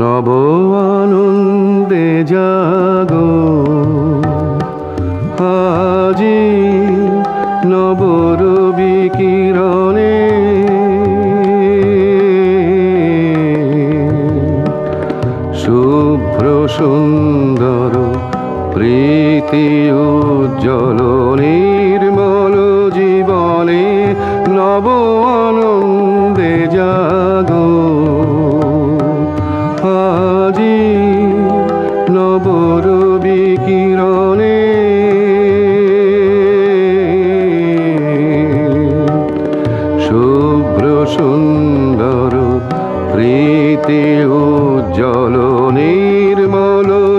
নব আনন্দে জাগো। আজি নব রবি কিরণে। শুভ্র সুন্দর প্রীতি উজ্জ্বল নির্মল জীবনে নব আনন্দে জাগো। আজি নবরবি কিরণে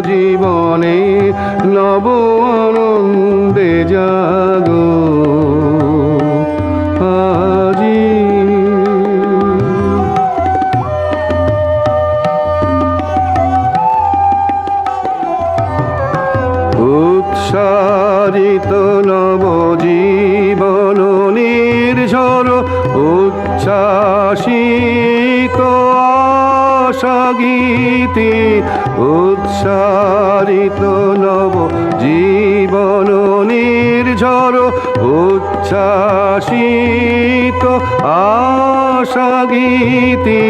জীবনে নব আনন্দে জাগো। আজি উৎসারিত আশাগীতি উৎসারিত নব জীবন নির্ঝর উচ্ছ্বাসিত আশাগীতি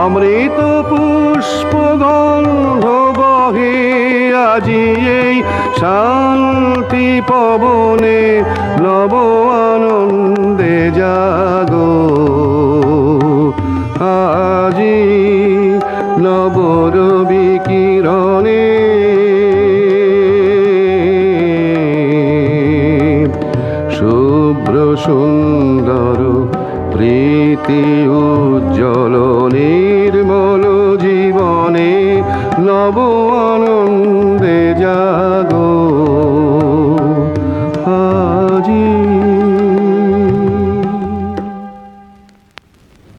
অমৃত পুষ্প গন্ধ বহে আজি এই শান্তি পবনে নব আনন্দে জাগো। আজি শুভ্র সুন্দর প্রীতি উজ্জ্বল নির্মল জীবনে নব আনন্দে জাগো